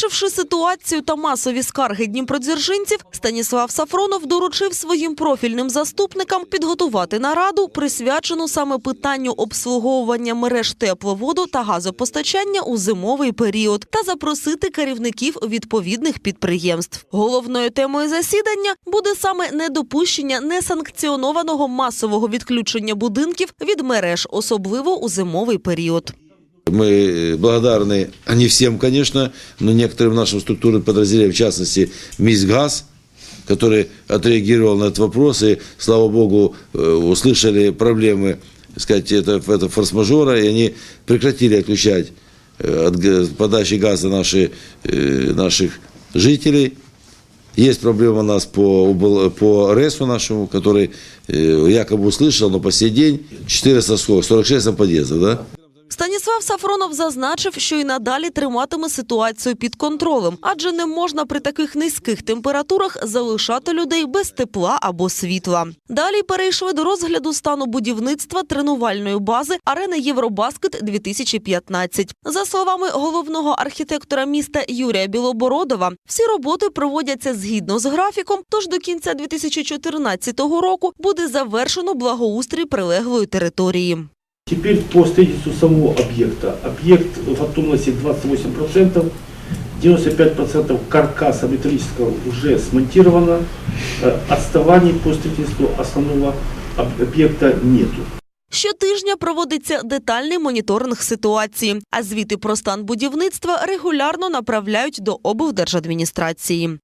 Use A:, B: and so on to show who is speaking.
A: Побачивши ситуацію та масові скарги дніпродзержинців, Станіслав Сафронов доручив своїм профільним заступникам підготувати нараду, присвячену саме питанню обслуговування мереж тепловоду та газопостачання у зимовий період, та запросити керівників відповідних підприємств. Головною темою засідання буде саме недопущення несанкціонованого масового відключення будинків від мереж, особливо у зимовий період.
B: Мы э, благодарны, а не всем, конечно, но некоторым нашим структурным подразделениям, в частности, МИСГАЗ, который отреагировал на этот вопрос, и, слава богу, э, услышали проблемы, сказать, это, это форс-мажора, и они прекратили отключать э, от подачи газа наши, наших жителей. Есть проблема у нас по, по РЭСу нашему, который якобы услышал, но по сей день 400 сколько, 46 там подъездов, да?
A: Станіслав Сафронов зазначив, що і надалі триматиме ситуацію під контролем, адже не можна при таких низьких температурах залишати людей без тепла або світла. Далі перейшли до розгляду стану будівництва тренувальної бази арени Євробаскет 2015 За словами головного архітектора міста Юрія Білобородова, всі роботи проводяться згідно з графіком. Тож до кінця 2014 року буде завершено благоустрій прилеглої території.
C: Теперь по строительству самого объекта. Объект в готовности 28%, 95% каркаса металлического уже смонтировано. Э, Отставаний по строительству основного об- объекта нету.
A: Щотижня проводиться детальний моніторинг ситуації, а звіти про стан будівництва регулярно направляють до облдержадміністрації.